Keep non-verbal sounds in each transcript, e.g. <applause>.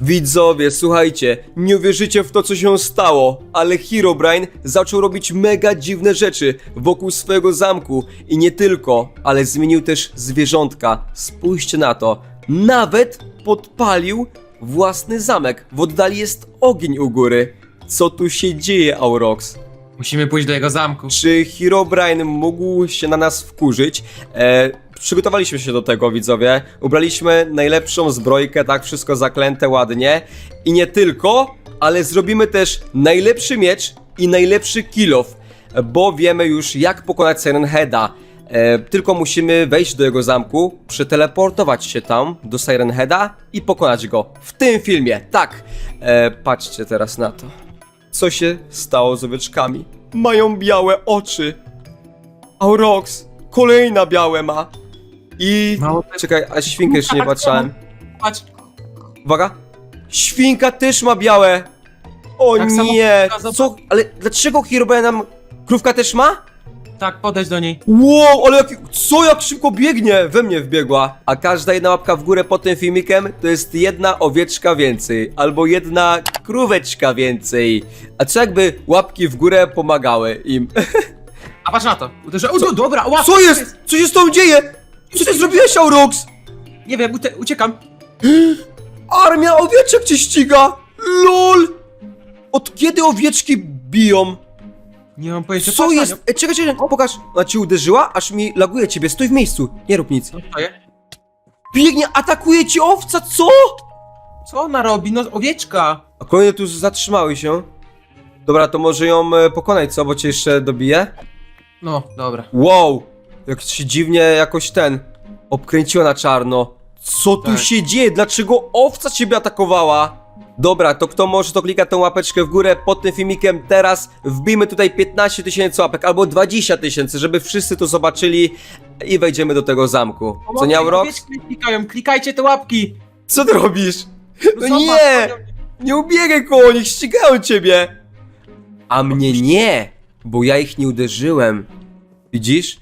Widzowie, słuchajcie, nie uwierzycie w to, co się stało, ale Herobrine zaczął robić mega dziwne rzeczy wokół swojego zamku i nie tylko, ale zmienił też zwierzątka. Spójrzcie na to. Nawet podpalił własny zamek. W oddali jest ogień u góry. Co tu się dzieje, Aurox? Musimy pójść do jego zamku. Czy Herobrine mógł się na nas wkurzyć? E, przygotowaliśmy się do tego, widzowie. Ubraliśmy najlepszą zbrojkę, tak, wszystko zaklęte ładnie. I nie tylko, ale zrobimy też najlepszy miecz i najlepszy kill off, bo wiemy już jak pokonać Siren Heada. E, tylko musimy wejść do jego zamku, przeteleportować się tam do Siren Heada i pokonać go. W tym filmie, tak. E, patrzcie teraz na to. Co się stało z owieczkami? Mają białe oczy. Aurox, kolejna białe ma. I... Mało Czekaj, a świnkę jeszcze nie patrzałem. Patrz, Uwaga. Świnka też ma białe. O Tak samo nie, krówka, co? Ale dlaczego Herobrine nam... Krówka też ma? tak, podejdź do niej. Wow, ale jak, co jak szybko biegnie? We mnie wbiegła. A każda jedna łapka w górę pod tym filmikiem to jest jedna owieczka więcej. Albo jedna króweczka więcej. A co jakby łapki w górę pomagały im? <laughs> A patrz na to. Uderzę. O, do, dobra, łap! Co jest? Co się z tą dzieje? Co ty zrobiłeś, Aurox? Nie wiem, ute, uciekam. Armia owieczek cię ściga! LOL! Od kiedy owieczki biją? Nie mam pojęcia. Co patrz na jest? nią. E, czekaj, czekaj, pokaż. Ona ci uderzyła, aż mi laguje ciebie. Stój w miejscu. Nie rób nic. To jest? Biegnie, atakuje ci owca, co? Co ona robi? No, owieczka. A kolejne tu zatrzymały się. Dobra, to może ją e, pokonać, co? Bo cię jeszcze dobije. No, dobra. Wow! Jak się dziwnie jakoś ten... Obkręciła na czarno. Co tu Tak. się dzieje? Dlaczego owca ciebie atakowała? Dobra, to kto może to klika tą łapeczkę w górę pod tym filmikiem teraz. Wbijmy tutaj 15 tysięcy łapek albo 20 tysięcy, żeby wszyscy to zobaczyli i wejdziemy do tego zamku. Co nie, Aurox? Owieczki klikają, klikajcie te łapki. Co ty robisz? No zobacz, nie! Nie ubiegaj koło nich, ścigają ciebie! A mnie nie, bo ja ich nie uderzyłem. Widzisz?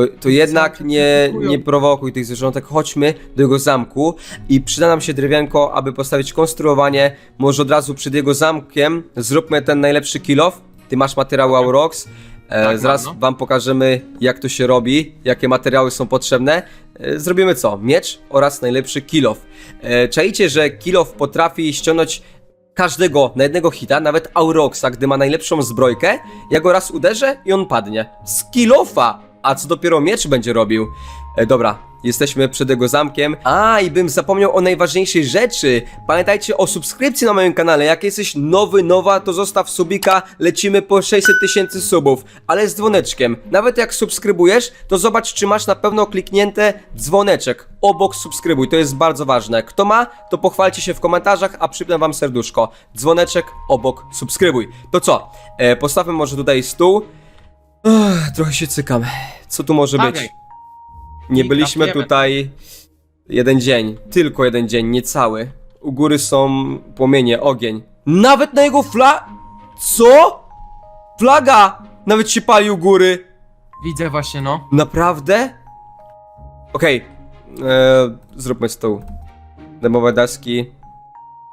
To, to jednak nie, nie prowokuj tych zwierzątek. Chodźmy do jego zamku i przyda nam się drewienko, aby postawić konstruowanie. Może od razu przed jego zamkiem zróbmy ten najlepszy kill off. Ty masz materiały Aurox. E, Tak, zaraz mam, no. wam pokażemy jak to się robi, jakie materiały są potrzebne. E, zrobimy co? Miecz oraz najlepszy kill off. E, czajcie, że kill off potrafi ściągnąć każdego na jednego hita, nawet Auroxa, gdy ma najlepszą zbrojkę, ja go raz uderzę i on padnie. Skillofa! A co dopiero miecz będzie robił? E, dobra, jesteśmy przed jego zamkiem. A, i bym zapomniał o najważniejszej rzeczy. Pamiętajcie o subskrypcji na moim kanale. Jak jesteś nowy, nowa, to zostaw subika. Lecimy po 600 tysięcy subów, ale z dzwoneczkiem. Nawet jak subskrybujesz, to zobacz, czy masz na pewno kliknięte dzwoneczek. Obok subskrybuj, to jest bardzo ważne. Kto ma, to pochwalcie się w komentarzach, a przypnę wam serduszko. Dzwoneczek obok subskrybuj. To co? E, postawmy może tutaj stół. Ech, trochę się cykam. Co tu może być? Nie I byliśmy tutaj jeden dzień, tylko jeden dzień, nie cały. U góry są płomienie, ogień. Nawet na jego fla... Co? Flaga! Nawet się pali u góry. Widzę właśnie, no. Naprawdę? Okej, e, zróbmy stół. Demowe deski.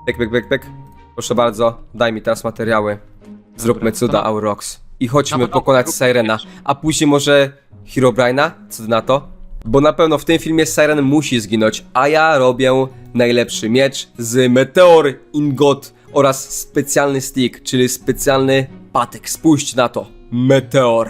Pek, pek, pek, pek. Proszę bardzo, daj mi teraz materiały. Zróbmy Dobra, cuda to- Aurox. I chodźmy pokonać róbmy Sirena. A później może Herobrine'a? Co ty na to? Bo na pewno w tym filmie Siren musi zginąć, a ja robię najlepszy miecz z Meteor Ingot oraz specjalny stick, czyli specjalny patek. Spójrzcie na to. Meteor.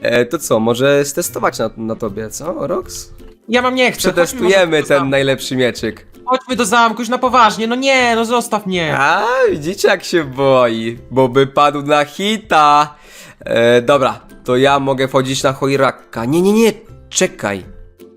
E, to co, może stestować na, na tobie, co, Rox? Ja mam nie chcę. chodźmy Przetestujemy ten najlepszy mieczyk. Chodźmy do zamku, już na poważnie. No nie, no zostaw mnie. A, widzicie jak się boi, bo by padł na hita. E, dobra, to ja mogę wchodzić na Hoiraka. Nie, nie, nie, czekaj.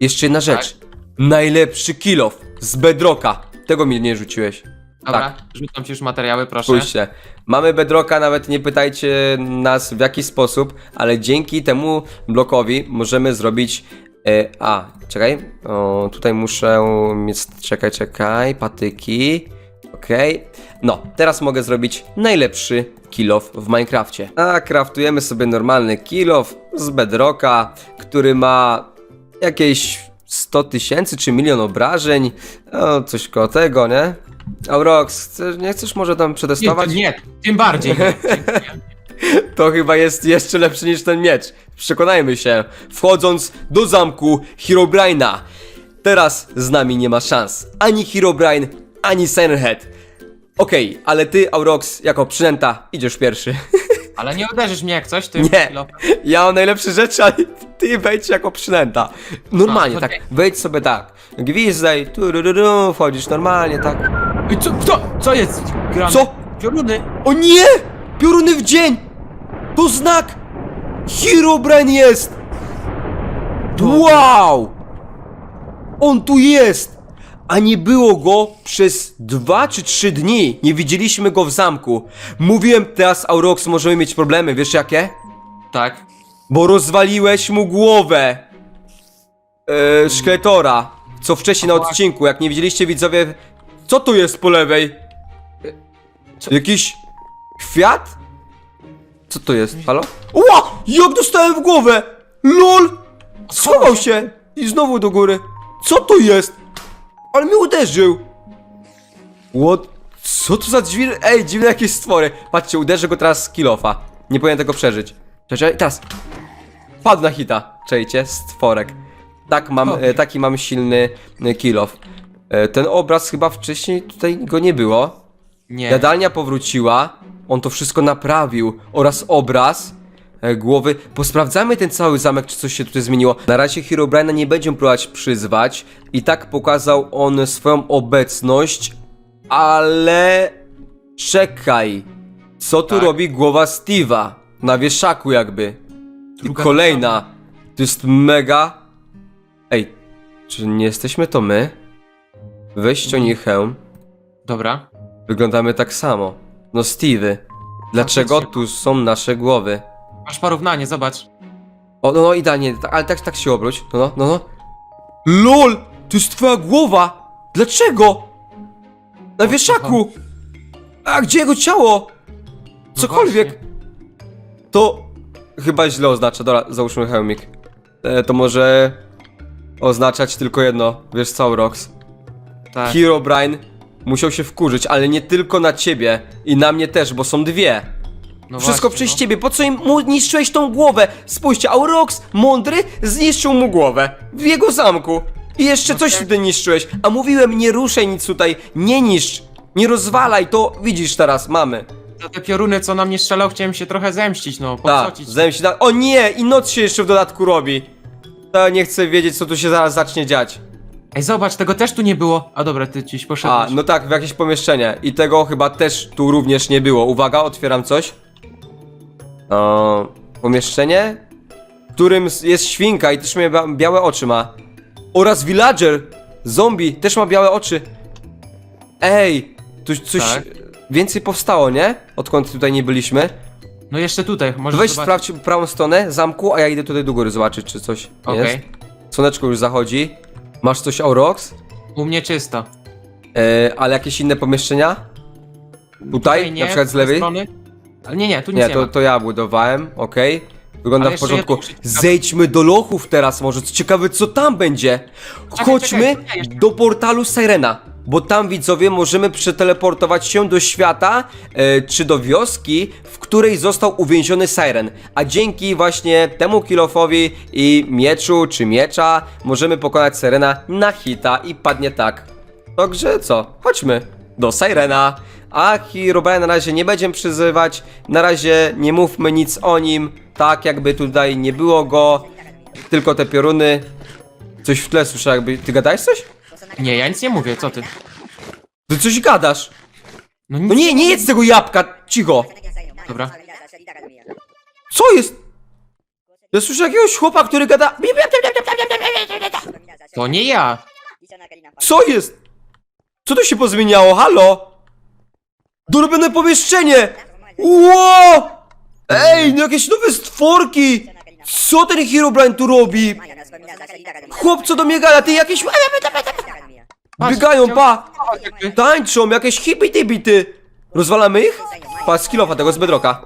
Jeszcze jedna rzecz. Najlepszy kilof z Bedroka. Tego mi nie rzuciłeś. Dobra, tak. rzucam ci już materiały, proszę. Spójrzcie, mamy bedrocka, nawet nie pytajcie nas w jaki sposób, ale dzięki temu blokowi możemy zrobić. E, a, czekaj, o, tutaj muszę mieć. Czekaj, czekaj, patyki. Okej. No, teraz mogę zrobić najlepszy kill off w Minecrafcie. A, kraftujemy sobie normalny kill off z bedrocka, który ma jakieś 100 tysięcy czy milion obrażeń. O, coś koło tego, nie? Aurox, chcesz, nie chcesz może tam Nie, to przetestować? nie, tym bardziej nie. <laughs> To chyba jest jeszcze lepszy niż ten miecz. Przekonajmy się. Wchodząc do zamku Herobrine'a. Teraz z nami nie ma szans. Ani Herobrine, ani Siren Head. Okej, ale ty, Aurox, jako przynęta, idziesz pierwszy. <laughs> Ale nie uderzysz mnie jak coś, tym Nie. Ja mam najlepsze rzeczy, ale ty wejdź jako przynęta. Normalnie, A, tak. okej. Wejdź sobie tak. Gwizdaj, turururu, wchodzisz normalnie, tak. Ej, co, co, co jest grane? Co? Pioruny. O nie! Pioruny w dzień! To znak! Herobrine jest! Wow! On tu jest! A nie było go przez dwa czy trzy dni. Nie widzieliśmy go w zamku. Mówiłem teraz, Aurox, możemy mieć problemy. Wiesz jakie? Tak. Bo rozwaliłeś mu głowę. Eee, szkeletora. Co wcześniej na odcinku, jak nie widzieliście widzowie. Co tu jest po lewej? Co? Jakiś kwiat? Co to jest? Halo? Ła! Jak dostałem w głowę! LOL! Schował się! I znowu do góry. Co to jest? Ale mnie uderzył! What? Co to za drzwi? Ej, dziwne jakieś stwory. Patrzcie, uderzę go teraz z kilofa. Nie powinien tego przeżyć. Czekaj, teraz. Padł na hita. Czejcie, stworek. Tak mam, e, taki mam silny e, kilof. E, ten obraz chyba wcześniej tutaj go nie było. Nie. Jadalnia powróciła, on to wszystko naprawił oraz obraz e, głowy. Posprawdzamy ten cały zamek, czy coś się tutaj zmieniło. Na razie Herobrine'a nie będziemy próbować przyzwać. I tak pokazał on swoją obecność, ale czekaj. Co tu Tak. robi głowa Steve'a? Na wieszaku jakby. I Druga kolejna. To jest mega... Ej, czy nie jesteśmy to my? Weź ściągnij hełm. Dobra. Wyglądamy tak samo. No Stevie, dlaczego Faktycznie. tu są nasze głowy? Masz porównanie, zobacz. O, no, no idealnie, ta- ale tak, tak się obróć. No, no, no, no. LOL! To jest twoja głowa! Dlaczego? Na wieszaku! A gdzie jego ciało? No Cokolwiek. właśnie. To chyba źle oznacza. Dobra, załóżmy hełmik. E, to może oznaczać tylko jedno. Wiesz co, Rox? Tak. Herobrine musiał się wkurzyć, ale nie tylko na ciebie. I na mnie też, bo są dwie. No Wszystko właśnie, przez ciebie, po co im mu niszczyłeś tą głowę? Spójrzcie, Aurox, mądry, zniszczył mu głowę. W jego zamku. I jeszcze No coś tak. tutaj niszczyłeś. A mówiłem, nie ruszaj nic tutaj, nie niszcz, nie rozwalaj, to widzisz teraz, mamy. No. Za te pioruny, co na mnie strzelał, chciałem się trochę zemścić, no, Tak, popsocić. zemści. tak. O nie, i noc się jeszcze w dodatku robi. To nie chcę wiedzieć, co tu się zaraz zacznie dziać. Ej, zobacz, tego też tu nie było. A dobra, ty gdzieś poszedłeś. A, no tak, w jakieś pomieszczenie. I tego chyba też tu również nie było. Uwaga, otwieram coś. O, pomieszczenie, w którym s- jest świnka i też ma bia- białe oczy ma. Oraz villager, zombie, też ma białe oczy. Ej, tu coś Tak. więcej powstało, nie? Odkąd tutaj nie byliśmy. No jeszcze tutaj, może Weź sprawdź prawą stronę zamku, a ja idę tutaj do góry zobaczyć, czy coś Okej. jest. Słoneczko już zachodzi. Masz coś, Aurox? U mnie czysto. E, ale jakieś inne pomieszczenia? Tutaj? Nie, na przykład z tej lewej? Strony. Ale nie, nie, tu nic Nie, nie, to, ma. to ja budowałem, okej. Wygląda Ale w jeszcze porządku. jedno Zejdźmy do lochów teraz może, co ciekawe co tam będzie. Czekaj, Chodźmy czekaj, czekaj jeszcze. do portalu Sirena. Bo tam widzowie możemy przeteleportować się do świata, e, czy do wioski, w której został uwięziony Siren. A dzięki właśnie temu kilofowi i mieczu, czy miecza, możemy pokonać Sirena na hita i padnie tak. Także co? Chodźmy do Sirena. A Herobrine na razie nie będziemy przyzywać. Na razie nie mówmy nic o nim. Tak jakby tutaj nie było go. Tylko te pioruny. Coś w tle słyszę jakby. Ty gadałeś coś? Nie, ja nic nie mówię, co ty? Ty coś gadasz. No, No nie, nie jedz tego jabłka. Cicho. Dobra. Co jest? Ja słyszę jakiegoś chłopa, który gada. To nie ja. Co jest? Co tu się pozmieniało? Halo? Dorobione pomieszczenie! Ło! Ej, no jakieś nowe stworki! Co ten Herobrine tu robi? Chłopco do mnie gada, ty jakieś... Biegają, pa! Tańczą, jakieś hippity Rozwalamy ich? Pa, skillowa tego z bedroka.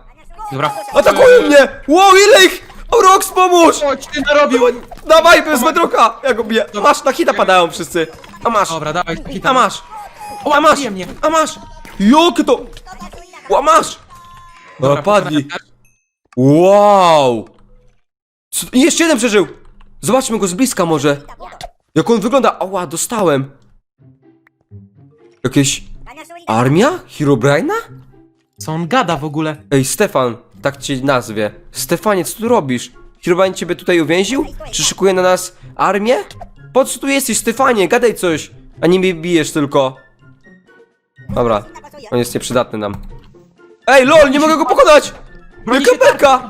Dobra. Atakują mnie! Wow, ile ich! Rox, pomóż! Chodź, ty narobił! Dawaj, bez bedroka! Ja go biję. Masz, na hita padają wszyscy. A masz, Dobra, dawaj, a hita. masz. O, A masz! A masz! Jakie to? A masz! Dobra, padli. Wow! Co, jeszcze jeden przeżył! Zobaczmy go z bliska może. Jak on wygląda? Ała, dostałem. Jakieś armia? Herobrine'a? Co on gada w ogóle? Ej, Stefan, tak cię nazwie. Stefanie, co tu robisz? Herobrine ciebie tutaj uwięził? Czy szykuje na nas armię? Po co tu jesteś, Stefanie? Gadaj coś, a nie mnie bijesz tylko. Dobra, on jest nieprzydatny nam. Ej, lol, nie mogę go pokonać! Broni Jaka się tak- beka!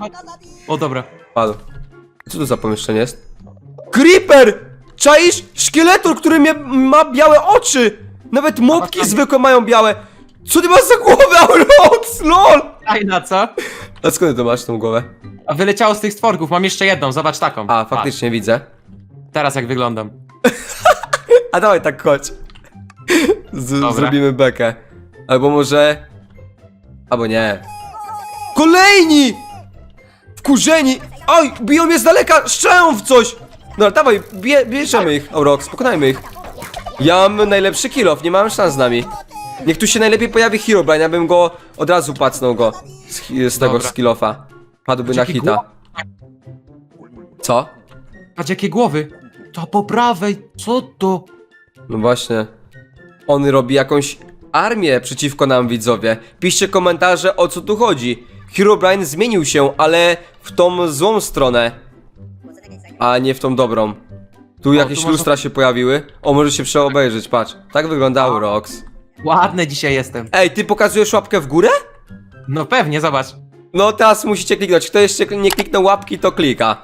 O, dobra. Padł. Co to za pomieszczenie jest? Creeper! Czaisz? Szkieletor, który ma białe oczy! Nawet mopki zwykłe mają białe. Co ty masz za głowę, Aurox? LOL! Aj, na co? A skąd ty masz tą głowę? A wyleciało z tych stworków, mam jeszcze jedną, zobacz taką. A, faktycznie widzę. Patrz, teraz jak wyglądam. <laughs> A dawaj tak chodź. Z- Dobra. zrobimy bekę. Albo może... Albo nie. Kolejni! Wkurzeni! Oj, biją mnie z daleka, strzelają w coś! No dawaj, bie, bierzemy ich, Aurox, pokonajmy ich. Ja mam najlepszy kill off, nie mam szans z nami. Niech tu się najlepiej pojawi Herobrine, ja bym go od razu pacnął go z, z tego Dobra. skillofa. Padłby na hita. Co? Patrz jakie głowy. To po prawej, co to? No właśnie. On robi jakąś armię przeciwko nam, widzowie. Piszcie komentarze, o co tu chodzi. Herobrine zmienił się, ale w tą złą stronę, a nie w tą dobrą. Tu jakieś tu można- lustra się pojawiły. O, może się przeobejrzeć, patrz. Tak wygląda Aurox. Ładny dzisiaj jestem. Ej, ty pokazujesz łapkę w górę? No pewnie, zobacz. No teraz musicie kliknąć. Kto jeszcze nie kliknął łapki, to klika.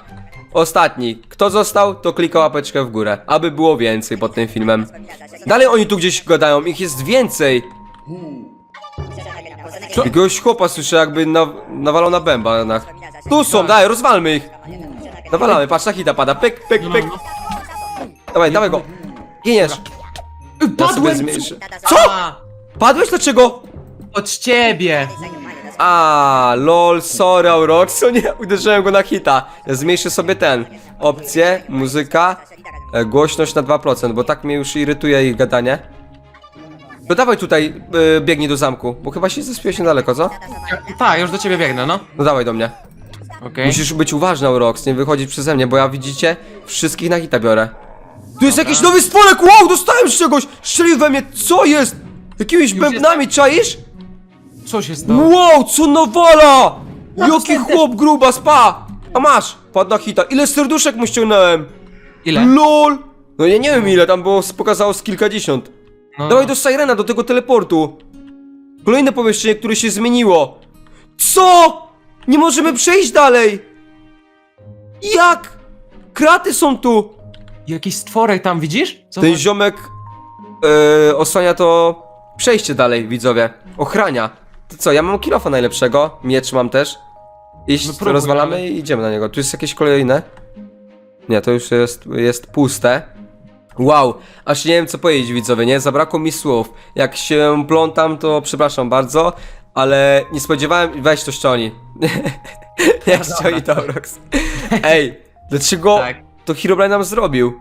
Ostatni. Kto został, to klika łapeczkę w górę. Aby było więcej pod tym filmem. Dalej oni tu gdzieś gadają, ich jest więcej. Co? Jakiegoś chłopa słyszę jakby na, nawalał na bęba. Na... Tu są, daj, rozwalmy ich. Nawalamy, patrz, na hita pada. Pyk, pyk, pyk. Dawaj, dawaj go. Giniesz. Padłem! Co? Padłeś? Dlaczego? od ciebie! A, lol, sorry, Aurox, o nie, uderzyłem go na hita. Ja zmniejszę sobie ten. Opcje, muzyka, e, głośność na 2%, bo tak mnie już irytuje ich gadanie. No dawaj tutaj, e, biegnij do zamku, bo chyba się zespiłeś niedaleko, co? Tak, już do ciebie biegnę, no. No dawaj do mnie. Okej. Musisz być uważny, Aurox, nie wychodzić przeze mnie, bo ja widzicie, wszystkich na hita biorę. Tu jest jakiś nowy stworek, wow, dostałem z czegoś! Strzelił we mnie, co jest? Jakimiś Już bębnami, czaisz? Co się stało? Wow, co nawala! Jaki dostałem chłop gruba, spa! A masz, padł na hita. Ile serduszek mu ściągnąłem? Ile? LOL! No ja nie wiem ile, tam było, pokazało z kilkadziesiąt. No, Dawaj do Sirena, do tego teleportu. Kolejne pomieszczenie, które się zmieniło. Co? Nie możemy przejść dalej! Jak? Kraty są tu! Jakiś stworek tam, widzisz? Ten ziomek yy, osłania to przejście dalej, widzowie. Ochrania. To co, ja mam kilofa najlepszego, miecz mam też. Iść, No próbuj, rozwalamy ale- i idziemy na niego. Tu jest jakieś kolejne. Nie, to już jest, jest puste. Wow, aż nie wiem co powiedzieć widzowie, nie? Zabrakło mi słów. Jak się plątam, to przepraszam bardzo, ale nie spodziewałem... Weź to ścioni. Nie ścioni to, Rox. Ej, dlaczego Tak. to Herobrine nam zrobił?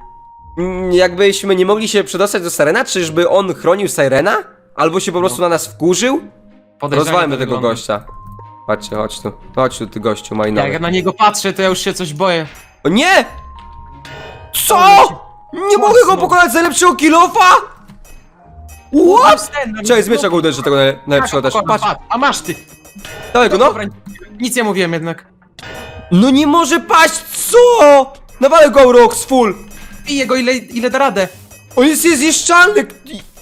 Mm, Jakbyśmy nie mogli się przedostać do Sirena, czyżby on chronił Sirena? Albo się po prostu na nas wkurzył? Podejrzanie Rozwalmy to tego wygląda. gościa. Patrzcie, chodź tu. Chodź tu, ty gościu malinowy. Jak ja na niego patrzę, to ja już się coś boję. O nie! Co? Nie mogę go pokonać z najlepszego kilofa? What? Czekaj, z miecza go uderzę tego najle- najlepszego też. Patrz, A masz ty! dawaj go, no. Dobra, nic nie mówiłem jednak. No nie może paść, co? Nawalę go, Rox, full. Piję go ile, ile da radę. On jest niezniszczalny.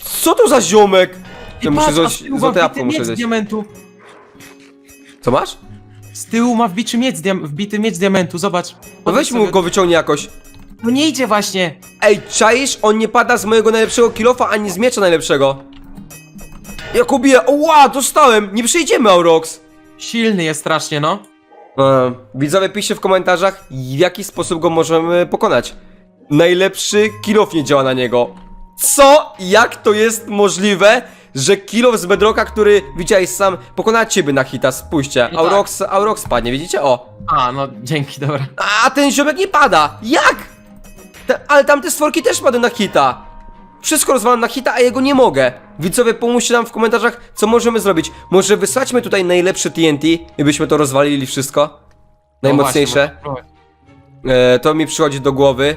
Co to za ziomek? I Ja muszę patrz, a z coś, tyłu ma złote wbity jabłko muszę miecz zjeść. diamentu. Co masz? Z tyłu ma wbity miecz, diam- wbity miecz diamentu, zobacz. No Podnieś weź mu sobie- go wyciągnij jakoś. No nie idzie właśnie. Ej, czaisz? On nie pada z mojego najlepszego kilofa, ani z miecza najlepszego. Jak ubiję, ła, dostałem. Nie przejdziemy, Aurox. Silny jest strasznie, no. E, widzowie, piszcie w komentarzach, w jaki sposób go możemy pokonać. Najlepszy kilof nie działa na niego. Co? Jak to jest możliwe, że kilof z Bedrocka, który widziałeś sam, pokona ciebie na hita? Spójrzcie, No Aurox, Aurox spadnie, widzicie? O. A, no dzięki, dobra. A ten ziomek nie pada! Jak? Te, ale tamte stworki też padły na hita. wszystko rozwalam na hita, a jego nie mogę. Widzowie, pomóżcie nam w komentarzach, co możemy zrobić. Może wysłaćmy tutaj najlepsze TNT i byśmy to rozwalili wszystko? Najmocniejsze. No właśnie, E, to mi przychodzi do głowy.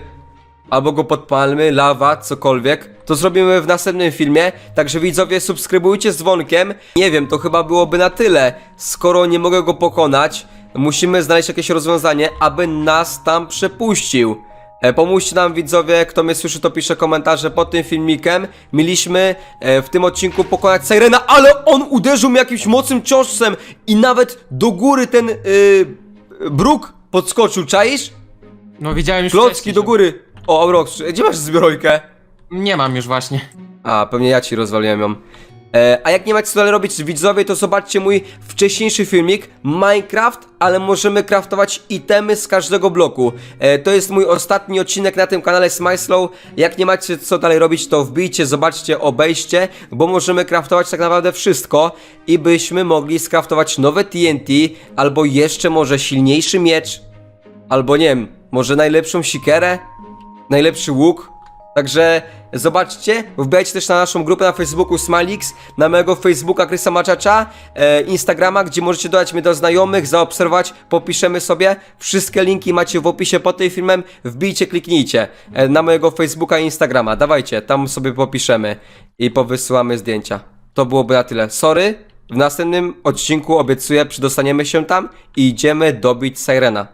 Albo go podpalmy, lawa, cokolwiek. To zrobimy w następnym filmie. Także widzowie, subskrybujcie z dzwonkiem. Nie wiem, to chyba byłoby na tyle. Skoro nie mogę go pokonać, musimy znaleźć jakieś rozwiązanie, aby nas tam przepuścił. E, pomóżcie nam widzowie, kto mnie słyszy, to pisze komentarze pod tym filmikiem. Mieliśmy e, w tym odcinku pokonać Sirena, ale on uderzył mnie jakimś mocnym ciosem i nawet do góry ten yy, bruk podskoczył, czaisz? No widziałem już Klocki wcześniej, do że- góry. O, Aurox, gdzie masz zbrojkę? Nie mam już właśnie. A, pewnie ja ci rozwaliłem ją. E, a jak nie macie co dalej robić widzowie, to zobaczcie mój wcześniejszy filmik Minecraft, ale możemy craftować itemy z każdego bloku. E, to jest mój ostatni odcinek na tym kanale Smyslow. Jak nie macie co dalej robić, to wbijcie, zobaczcie, obejście, bo możemy craftować tak naprawdę wszystko i byśmy mogli skraftować nowe TNT, albo jeszcze może silniejszy miecz, albo nie wiem, może najlepszą sikerę, najlepszy łuk. Także zobaczcie, wbijajcie też na naszą grupę na Facebooku Smalix, na mojego Facebooka Krysa Maczacza, e, Instagrama, gdzie możecie dodać mnie do znajomych, zaobserwować, popiszemy sobie. Wszystkie linki macie w opisie pod tym filmem, wbijcie, kliknijcie e, na mojego Facebooka i Instagrama. Dawajcie, tam sobie popiszemy i powysyłamy zdjęcia. To byłoby na tyle. Sorry, w następnym odcinku obiecuję, przydostaniemy się tam i idziemy dobić Sirena.